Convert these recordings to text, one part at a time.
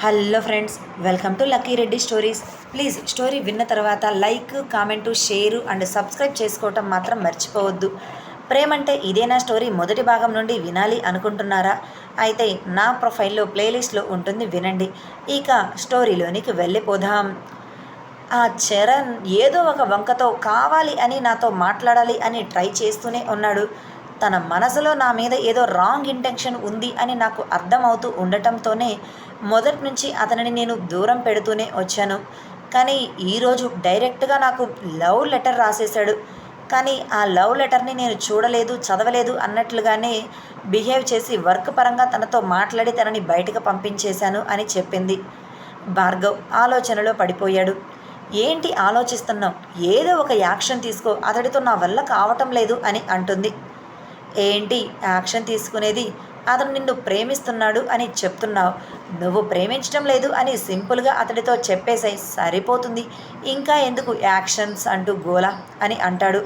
Hello friends welcome to Lucky Reddy stories. Please story విన్న తర్వాత like comment share and subscribe చేసుకోవటం మాత్రం మర్చిపోవద్దు. ప్రేమంటే ఇదేనా స్టోరీ మొదటి భాగం నుండి వినాలి అనుకుంటున్నారా? అయితే నా ప్రొఫైల్లో ప్లేలిస్ట్లో ఉంటుంది వినండి. ఇక స్టోరీలోనికి వెళ్ళిపోదాం. ఆ చరణ్ ఏదో ఒక వంకతో కావాలి అని నాతో మాట్లాడాలి అని ట్రై చేస్తూనే ఉన్నాడు. తన మనసులో నా మీద ఏదో రాంగ్ ఇంటెన్షన్ ఉంది అని నాకు అర్థమవుతూ ఉండటంతోనే మొదటి నుంచి అతనిని నేను దూరం పెడుతూనే వచ్చాను. కానీ ఈరోజు డైరెక్ట్గా నాకు లవ్ లెటర్ రాసేశాడు. కానీ ఆ లవ్ లెటర్ని నేను చూడలేదు చదవలేదు అన్నట్లుగానే బిహేవ్ చేసి వర్క్ పరంగా తనతో మాట్లాడి తనని బయటకు పంపించేశాను అని చెప్పింది. భార్గవ్ ఆలోచనలో పడిపోయాడు. ఏంటి ఆలోచిస్తున్నావు? ఏదో ఒక యాక్షన్ తీసుకో. అతడితో నా వల్ల కావటం లేదు అని అంటుంది. ఏంటి యాక్షన్ తీసుకునేది? అతను నిన్ను ప్రేమిస్తున్నాడు అని చెప్తున్నావు. నువ్వు ప్రేమించడం లేదు అని సింపుల్గా అతడితో చెప్పేసాయి సరిపోతుంది. ఇంకా ఎందుకు యాక్షన్స్ అంటూ గోల అని అంటాడు.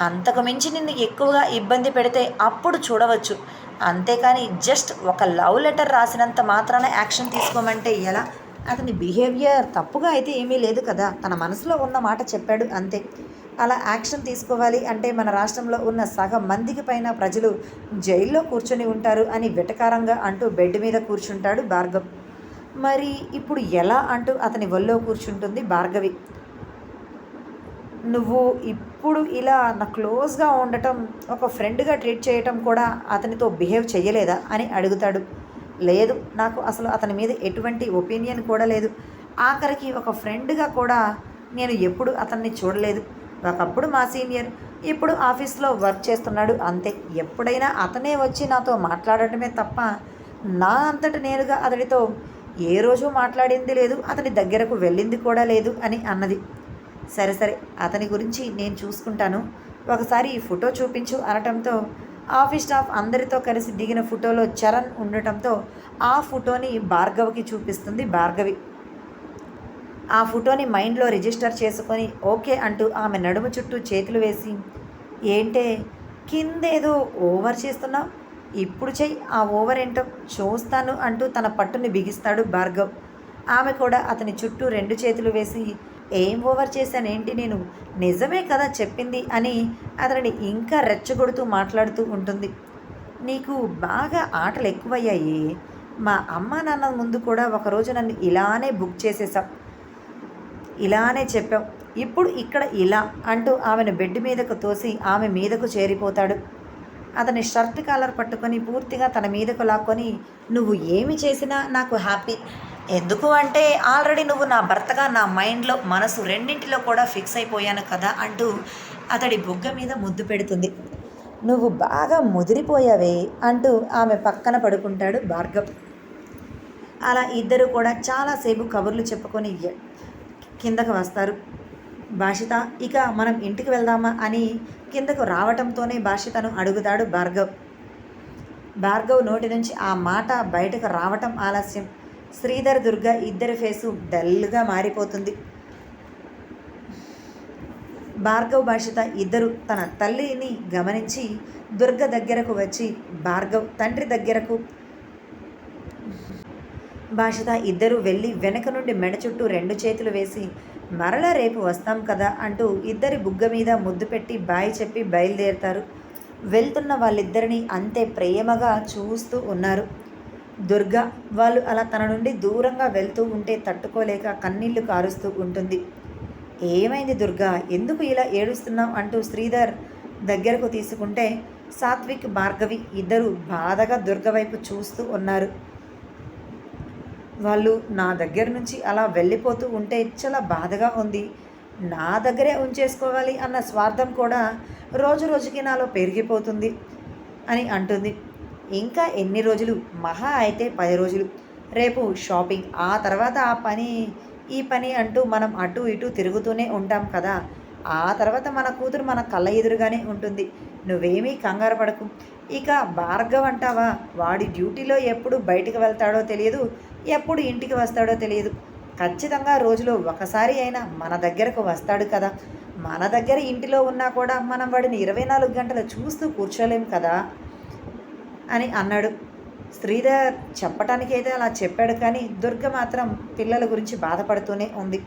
అంతకు మించి నిన్ను ఎక్కువగా ఇబ్బంది పెడితే అప్పుడు చూడవచ్చు. అంతేకాని జస్ట్ ఒక లవ్ లెటర్ రాసినంత మాత్రాన యాక్షన్ తీసుకోమంటే ఎలా? అతని బిహేవియర్ తప్పుగా అయితే ఏమీ లేదు కదా. తన మనసులో ఉన్న మాట చెప్పాడు అంతే. అలా యాక్షన్ తీసుకోవాలి అంటే మన రాష్ట్రంలో ఉన్న సగం మందికి పైన ప్రజలు జైల్లో కూర్చొని ఉంటారు అని వెటకారంగా అంటూ బెడ్ మీద కూర్చుంటాడు భార్గవ్. మరి ఇప్పుడు ఎలా అంటూ అతని ఒళ్ళో కూర్చుంటుంది భార్గవి. నువ్వు ఇప్పుడు ఇలా నా క్లోజ్గా ఉండటం ఒక ఫ్రెండ్గా ట్రీట్ చేయటం కూడా అతనితో బిహేవ్ చేయలేదా అని అడుగుతాడు. లేదు నాకు అసలు అతని మీద ఎటువంటి ఒపీనియన్ కూడా లేదు. ఆఖరికి ఒక ఫ్రెండ్గా కూడా నేను ఎప్పుడు అతన్ని చూడలేదు. ఒకప్పుడు మా సీనియర్ ఇప్పుడు ఆఫీస్లో వర్క్ చేస్తున్నాడు అంతే. ఎప్పుడైనా అతనే వచ్చి నాతో మాట్లాడటమే తప్ప నా అంతటి నేరుగా అతడితో ఏ రోజు మాట్లాడింది లేదు అతని దగ్గరకు వెళ్ళింది కూడా లేదు అని అన్నది. సరే సరే అతని గురించి నేను చూసుకుంటాను. ఒకసారి ఈ ఫోటో చూపించు అనటంతో ఆఫీస్ స్టాఫ్ అందరితో కలిసి దిగిన ఫోటోలో చరణ్ ఉండటంతో ఆ ఫోటోని భార్గవికి చూపిస్తుంది భార్గవి. ఆ ఫోటోని మైండ్లో రిజిస్టర్ చేసుకొని ఓకే అంటూ ఆమె నడుము చుట్టూ చేతులు వేసి ఏంటే కిందేదో ఓవర్ చేస్తున్నావు ఇప్పుడు చెయ్యి ఆ ఓవర్ ఏంటో చూస్తాను అంటూ తన పట్టుని బిగిస్తాడు భార్గవ్. ఆమె కూడా అతని చుట్టూ రెండు చేతులు వేసి ఏం ఓవర్ చేశానేంటి నేను? నిజమే కదా చెప్పింది అని అతనిని ఇంకా రెచ్చగొడుతూ మాట్లాడుతూ ఉంటుంది. నీకు బాగా ఆటలు ఎక్కువయ్యాయి మా అమ్మ నాన్న ముందు కూడా ఒకరోజు నన్ను ఇలానే బుక్ చేసేసావు. ఇలానే చెప్పావు ఇప్పుడు ఇక్కడ ఇలా అంటూ ఆమెను బెడ్ మీదకు తోసి ఆమె మీదకు చేరిపోతాడు. అతని షర్ట్ కాలర్ పట్టుకొని పూర్తిగా తన మీదకు లాక్కొని నువ్వు ఏమి చేసినా నాకు హ్యాపీ. ఎందుకు అంటే ఆల్రెడీ నువ్వు నా భర్తగా నా మైండ్లో మనసు రెండింటిలో కూడా ఫిక్స్ అయిపోయాను కదా అంటూ అతడి బుగ్గ మీద ముద్దు పెడుతుంది. నువ్వు బాగా ముదిరిపోయావే అంటూ ఆమె పక్కన పడుకుంటాడు భార్గవ్. అలా ఇద్దరు కూడా చాలాసేపు కబుర్లు చెప్పుకొని కిందకు వస్తారు. భాషిత ఇక మనం ఇంటికి వెళ్దామా అని కిందకు రావటంతోనే భాషితను అడుగుతాడు భార్గవ్. భార్గవ్ నోటి నుంచి ఆ మాట బయటకు రావటం ఆలస్యం. శ్రీధర్ దుర్గ ఇద్దరి ఫేసు డల్గా మారిపోతుంది. భార్గవ్ భాషిత ఇద్దరు తన తల్లిని గమనించి దుర్గ దగ్గరకు వచ్చి భార్గవ్ తండ్రి దగ్గరకు భాషిత ఇద్దరు వెళ్ళి వెనక నుండి మెడ చుట్టూ రెండు చేతులు వేసి మరలా రేపు వస్తాం కదా అంటూ ఇద్దరి బుగ్గ మీద ముద్దు పెట్టి బాయ్ చెప్పి బయలుదేరుతారు. వెళ్తున్న వాళ్ళిద్దరిని అంతే ప్రేమగా చూస్తూ ఉన్నారు. దుర్గా వాళ్ళు అలా తన నుండి దూరంగా వెళ్తూ ఉంటే తట్టుకోలేక కన్నీళ్ళు కారుస్తూ ఉంటుంది. ఏమైంది దుర్గా ఎందుకు ఇలా ఏడుస్తున్నాం అంటూ శ్రీధర్ దగ్గరకు తీసుకుంటే సాత్విక్ భార్గవి ఇద్దరు బాధగా దుర్గ వైపు చూస్తూ ఉన్నారు. వాళ్ళు నా దగ్గర నుంచి అలా వెళ్ళిపోతూ ఉంటే చాలా బాధగా ఉంది. నా దగ్గరే ఉంచేసుకోవాలి అన్న స్వార్థం కూడా రోజు రోజుకి నాలో పెరిగిపోతుంది అని అంటుంది. ఇంకా ఎన్ని రోజులు? మహా అయితే పది రోజులు. రేపు షాపింగ్. ఆ తర్వాత ఆ పని ఈ పని అంటూ మనం అటు ఇటు తిరుగుతూనే ఉంటాం కదా. ఆ తర్వాత మన కూతురు మన కళ్ళ ఎదురుగానే ఉంటుంది. నువ్వేమీ కంగారు పడకు. ఇక భార్గవ్ అంటావా? వాడి డ్యూటీలో ఎప్పుడు బయటకు వెళ్తాడో తెలియదు ఎప్పుడు ఇంటికి వస్తాడో తెలియదు. ఖచ్చితంగా రోజులో ఒకసారి అయినా మన దగ్గరకు వస్తాడు కదా. మన దగ్గర ఇంటిలో ఉన్నా కూడా మనం వాడిని ఇరవై నాలుగు గంటలు చూస్తూ కూర్చోలేం కదా? అని అన్నాడు. శ్రీధర్ చెప్పటానికైతే అలా చెప్పాడు కానీ దుర్గ మాత్రం పిల్లల గురించి బాధపడుతూనే ఉంది.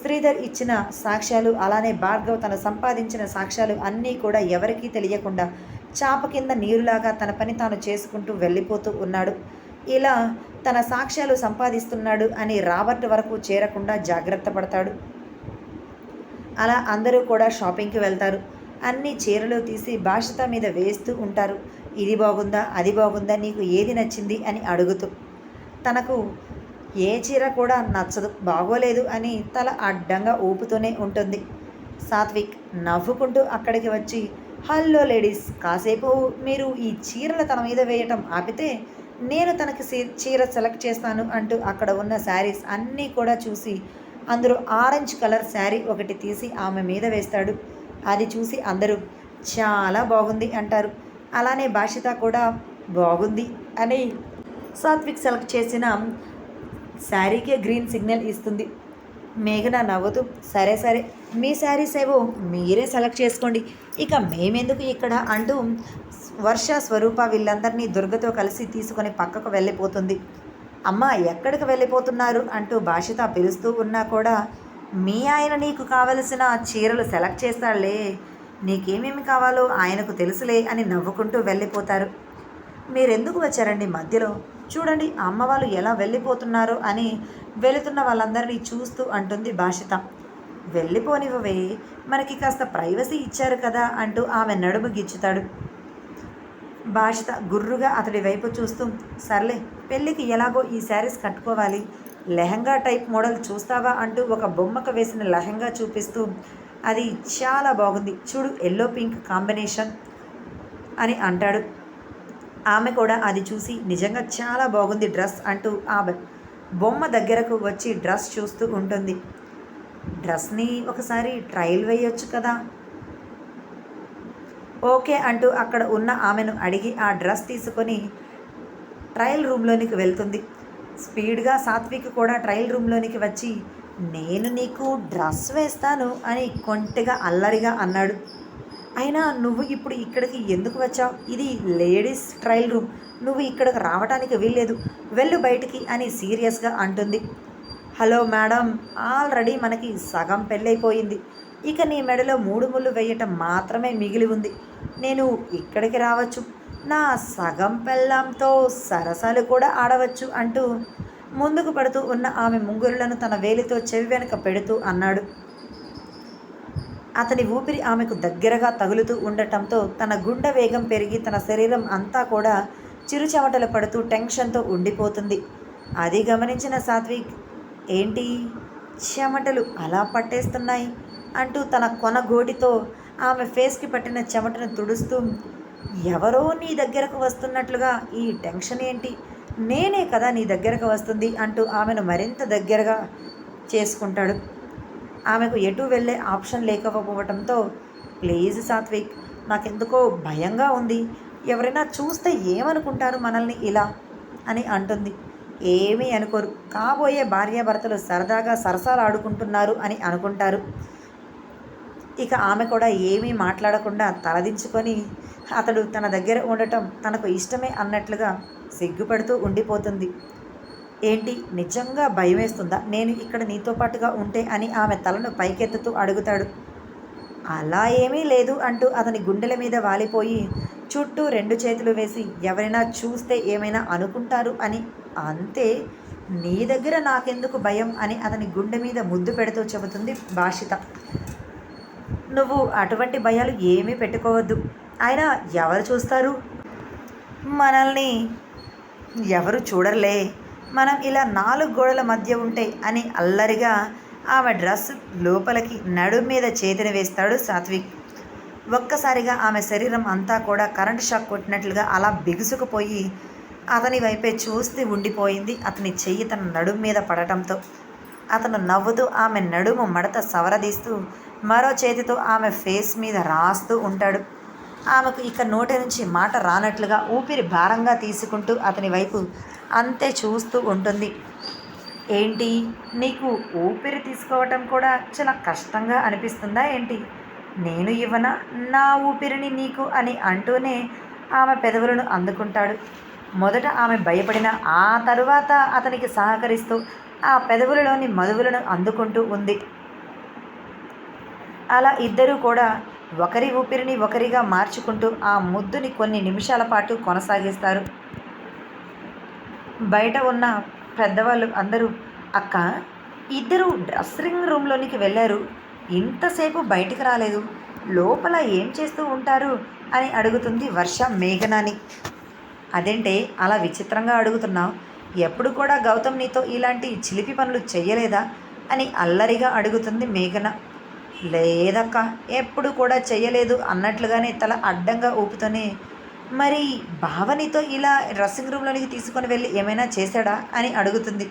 శ్రీధర్ ఇచ్చిన సాక్ష్యాలు అలానే భార్గవ్ తను సంపాదించిన సాక్ష్యాలు అన్నీ కూడా ఎవరికీ తెలియకుండా చాప కింద నీరులాగా తన పని తాను చేసుకుంటూ వెళ్ళిపోతూ ఉన్నాడు. ఇలా తన సాక్ష్యాలు సంపాదిస్తున్నాడు అని రాబర్ట్ వరకు చేరకుండా జాగ్రత్త పడతాడు. అలా అందరూ కూడా షాపింగ్కి వెళ్తారు. అన్ని చీరలు తీసి భాషత మీద వేస్తూ ఉంటారు. ఇది బాగుందా? అది బాగుందా? నీకు ఏది నచ్చింది? అని అడుగుతూ తనకు ఏ చీర కూడా నచ్చదు బాగోలేదు అని తల అడ్డంగా ఊపుతూనే ఉంటుంది. సాత్విక్ నవ్వుకుంటూ అక్కడికి వచ్చి హలో లేడీస్ కాసేపు మీరు ఈ చీరలు తన మీద వేయటం ఆపితే నేను తనకి చీర సెలెక్ట్ చేస్తాను అంటూ అక్కడ ఉన్న శారీస్ అన్నీ కూడా చూసి అందులో ఆరెంజ్ కలర్ శారీ ఒకటి తీసి ఆమె మీద వేస్తాడు. అది చూసి అందరూ చాలా బాగుంది అంటారు. అలానే భాషిత కూడా బాగుంది అని సాత్విక్ సెలెక్ట్ చేసిన శారీకే గ్రీన్ సిగ్నల్ ఇస్తుంది. మేఘన నవ్వుతూ సరే సరే మీ శారీస్ ఏవో మీరే సెలెక్ట్ చేసుకోండి. ఇక మేమెందుకు ఇక్కడ అంటూ వర్ష స్వరూప వీళ్ళందరినీ దుర్గతో కలిసి తీసుకొని పక్కకు వెళ్ళిపోతుంది. అమ్మ ఎక్కడికి వెళ్ళిపోతున్నారు? అంటూ భాషిత పిలుస్తూ ఉన్నా కూడా మీ ఆయన నీకు కావలసిన చీరలు సెలెక్ట్ చేస్తాడులే నీకేమేమి కావాలో ఆయనకు తెలుసులే అని నవ్వుకుంటూ వెళ్ళిపోతారు. మీరెందుకు వచ్చారండి మధ్యలో? చూడండి అమ్మ వాళ్ళు ఎలా వెళ్ళిపోతున్నారు అని వెళుతున్న వాళ్ళందరినీ చూస్తూ అంటుంది భాషిత. వెళ్ళిపోనివ్వవే మనకి కాస్త ప్రైవసీ ఇచ్చారు కదా అంటూ ఆమె నడుము గిచ్చుతాడు. భాషిత గుర్రుగా అతడి వైపు చూస్తూ సర్లే పెళ్ళికి ఎలాగో ఈ శారీస్ కట్టుకోవాలి. లెహంగా టైప్ మోడల్ చూస్తావా అంటూ ఒక బొమ్మకు వేసిన లెహంగా చూపిస్తూ అది చాలా బాగుంది. చూడు ఎల్లో పింక్ కాంబినేషన్ అని అంటాడు. ఆమె కూడా అది చూసి నిజంగా చాలా బాగుంది డ్రెస్ అంటూ ఆ బొమ్మ దగ్గరకు వచ్చి డ్రెస్ చూస్తూ ఉంటుంది. డ్రెస్ని ఒకసారి ట్రయల్ వేయొచ్చు కదా? ఓకే అంటూ అక్కడ ఉన్న ఆమెను అడిగి ఆ డ్రెస్ తీసుకొని ట్రయల్ రూమ్లోనికి వెళ్తుంది. స్పీడ్గా సాత్విక్ కూడా ట్రయల్ రూమ్లోనికి వచ్చి నేను నీకు డ్రెస్ వేస్తాను అని కొంటెగా అల్లరిగా అన్నాడు. అయినా నువ్వు ఇప్పుడు ఇక్కడికి ఎందుకు వచ్చావు? ఇది లేడీస్ ట్రయల్ రూమ్. నువ్వు ఇక్కడికి రావడానికి వీల్లేదు. వెళ్ళు బయటికి అని సీరియస్గా అంటుంది. హలో మేడం ఆల్రెడీ మనకి సగం పెళ్ళైపోయింది. ఇక నీ మెడలో మూడు ముళ్ళు వేయటం మాత్రమే మిగిలి ఉంది. నేను ఇక్కడికి రావచ్చు. నా సగం పెళ్ళంతో సరసాలు కూడా ఆడవచ్చు అంటూ ముందుకు పడుతూ ఉన్న ఆమె ముంగురులను తన వేలితో చెవి వెనుక పెడుతూ అన్నాడు. అతని ఊపిరి ఆమెకు దగ్గరగా తగులుతూ ఉండటంతో తన గుండె వేగం పెరిగి తన శరీరం అంతా కూడా చిరుచెమటలు పడుతూ టెన్షన్తో ఉండిపోతుంది. అది గమనించిన సాత్విక్ ఏంటి? చెమటలు అలా పట్టేస్తున్నాయి? అంటూ తన కొన గోటితో ఆమె ఫేస్కి పట్టిన చెమటను తుడుస్తూ ఎవరో నీ దగ్గరకు వస్తున్నట్లుగా ఈ టెన్షన్ ఏంటి? నేనే కదా నీ దగ్గరకు వస్తుంది అంటూ ఆమెను మరింత దగ్గరగా చేసుకుంటాడు. ఆమెకు ఎటు వెళ్ళే ఆప్షన్ లేకపోవడంతో ప్లీజ్ సాత్విక్ నాకెందుకో భయంగా ఉంది. ఎవరైనా చూస్తే ఏమనుకుంటారు మనల్ని ఇలా? అని అంటుంది. ఏమీ అనుకోరు. కాబోయే భార్యాభర్తలు సరదాగా సరసాలు ఆడుకుంటున్నారు అని అనుకుంటారు. ఇక ఆమె కూడా ఏమీ మాట్లాడకుండా తలదించుకొని అతడు తన దగ్గర ఉండటం తనకు ఇష్టమే అన్నట్లుగా సిగ్గుపడుతూ ఉండిపోతుంది. ఏంటి? నిజంగా భయం వేస్తుందా నేను ఇక్కడ నీతో పాటుగా ఉంటే అని ఆమె తలను పైకెత్తుతూ అడుగుతాడు. అలా ఏమీ లేదు అంటూ అతని గుండెల మీద వాలిపోయి చుట్టూ రెండు చేతులు వేసి ఎవరైనా చూస్తే ఏమైనా అనుకుంటారు అని అంతే. నీ దగ్గర నాకెందుకు భయం అని అతని గుండె మీద ముద్దు పెడుతూ చెబుతుంది భాషిత. నువ్వు అటువంటి భయాలు ఏమీ పెట్టుకోవద్దు. అయినా ఎవరు చూస్తారు? మనల్ని ఎవరు చూడర్లే. మనం ఇలా నాలుగు గోడల మధ్య ఉంటే అని అల్లరిగా ఆమె డ్రెస్ లోపలికి నడుము మీద చేతిని వేస్తాడు సాత్విక్. ఒక్కసారిగా ఆమె శరీరం అంతా కూడా కరెంట్ షాక్ కొట్టినట్లుగా అలా బిగుసుకుపోయి అతని వైపే చూస్తూ ఉండిపోయింది అతని చెయ్యి తన నడుము మీద పడటంతో. అతను నవ్వుతూ ఆమె నడుము మడత సవరదీస్తూ మరో చేతితో ఆమె ఫేస్ మీద రాస్తూ ఉంటాడు. ఆమెకు ఇక నోటి నుంచి మాట రానట్లుగా ఊపిరి భారంగా తీసుకుంటూ అతని వైపు అంతే చూస్తూ ఉంటుంది. ఏంటి? నీకు ఊపిరి తీసుకోవటం కూడా చాలా కష్టంగా అనిపిస్తుందా ఏంటి? నేను ఇవ్వనా? నా ఊపిరిని నీకు అని అంటూనే ఆమె పెదవులను అందుకుంటాడు. మొదట ఆమె భయపడిన ఆ తరువాత అతనికి సహకరిస్తూ ఆ పెదవులలోని మధువులను అందుకుంటూ ఉంది. అలా ఇద్దరూ కూడా ఒకరి ఊపిరిని ఒకరిగా మార్చుకుంటూ ఆ ముద్దుని కొన్ని నిమిషాల పాటు కొనసాగిస్తారు. బయట ఉన్న పెద్దవాళ్ళు అందరూ అక్క ఇద్దరు డ్రెస్సింగ్ రూమ్లోనికి వెళ్ళారు. ఇంతసేపు బయటికి రాలేదు. లోపల ఏం చేస్తూ ఉంటారు? అని అడుగుతుంది వర్ష మేఘనాని. అదేంటే అలా విచిత్రంగా అడుగుతున్నావు. ఎప్పుడు కూడా గౌతమ్ నీతో ఇలాంటి చిలిపి పనులు చెయ్యలేదా? అని అల్లరిగా అడుగుతుంది మేఘన. లేదక్క ఎప్పుడు కూడా చేయలేదు అన్నట్లుగానే తల అడ్డంగా ఊపుతూనే మరి భావనితో ఇలా డ్రెస్సింగ్ రూమ్లోనికి తీసుకొని వెళ్ళి ఏమైనా చేశాడా? అని అడుగుతుంది.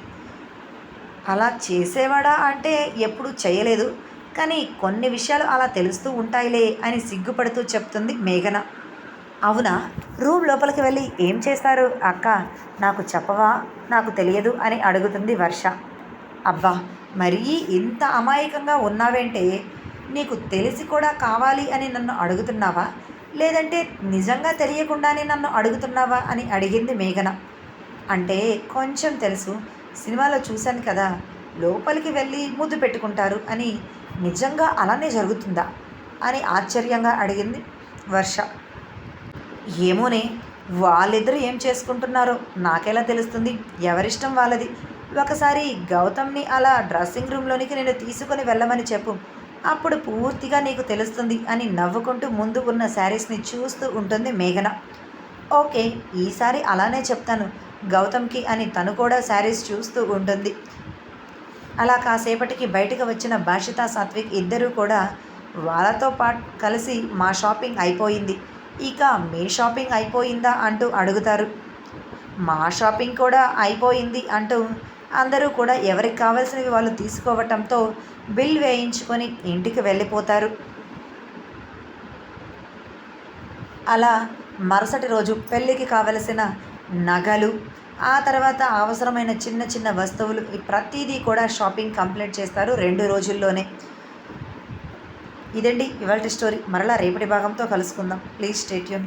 అలా చేసేవాడా అంటే ఎప్పుడు చేయలేదు కానీ కొన్ని విషయాలు అలా తెలుస్తూ ఉంటాయిలే అని సిగ్గుపడుతూ చెప్తుంది మేఘన. అవునా? రూమ్ లోపలికి వెళ్ళి ఏం చేస్తారు? అక్క నాకు చెప్పవా? నాకు తెలియదు అని అడుగుతుంది వర్ష. అబ్బా మరీ ఇంత అమాయకంగా ఉన్నావేంటే నీకు తెలిసి కూడా కావాలి అని నన్ను అడుగుతున్నావా? లేదంటే నిజంగా తెలియకుండానే నన్ను అడుగుతున్నావా? అని అడిగింది మేఘన. అంటే కొంచెం తెలుసు. సినిమాలో చూశాను కదా లోపలికి వెళ్ళి ముద్దు పెట్టుకుంటారు అని నిజంగా అలానే జరుగుతుందా? అని ఆశ్చర్యంగా అడిగింది వర్ష. ఏమోనే వాళ్ళిద్దరూ ఏం చేసుకుంటున్నారో నాకెలా తెలుస్తుంది? ఎవరిష్టం వాళ్ళది? ఒకసారి గౌతమ్ని అలా డ్రెస్సింగ్ రూమ్లోనికి నేను తీసుకొని వెళ్ళమని చెప్పు. అప్పుడు పూర్తిగా నీకు తెలుస్తుంది అని నవ్వుకుంటూ ముందు ఉన్న శారీస్ని చూస్తూ ఉంటుంది మేఘన. ఓకే ఈసారి అలానే చెప్తాను. గౌతమ్కి అని తను కూడా శారీస్ చూస్తూ ఉంటుంది. అలా కాసేపటికి బయటకు వచ్చిన భాషిత సాత్విక్ ఇద్దరూ కూడా వాళ్ళతో పాటు కలిసి మా షాపింగ్ అయిపోయింది. ఇక మీ షాపింగ్ అయిపోయిందా అంటూ అడుగుతారు. మా షాపింగ్ కూడా అయిపోయింది అంటూ అందరూ కూడా ఎవరికి కావాల్సినవి వాళ్ళు తీసుకోవటంతో బిల్ వేయించుకొని ఇంటికి వెళ్ళిపోతారు. అలా మరుసటి రోజు పెళ్ళికి కావలసిన నగలు ఆ తర్వాత అవసరమైన చిన్న చిన్న వస్తువులు ప్రతిదీ కూడా షాపింగ్ కంప్లీట్ చేస్తారు రెండు రోజుల్లోనే. ఇదండి ఇవాళ స్టోరీ. మరలా రేపటి భాగంతో కలుసుకుందాం. Please stay tune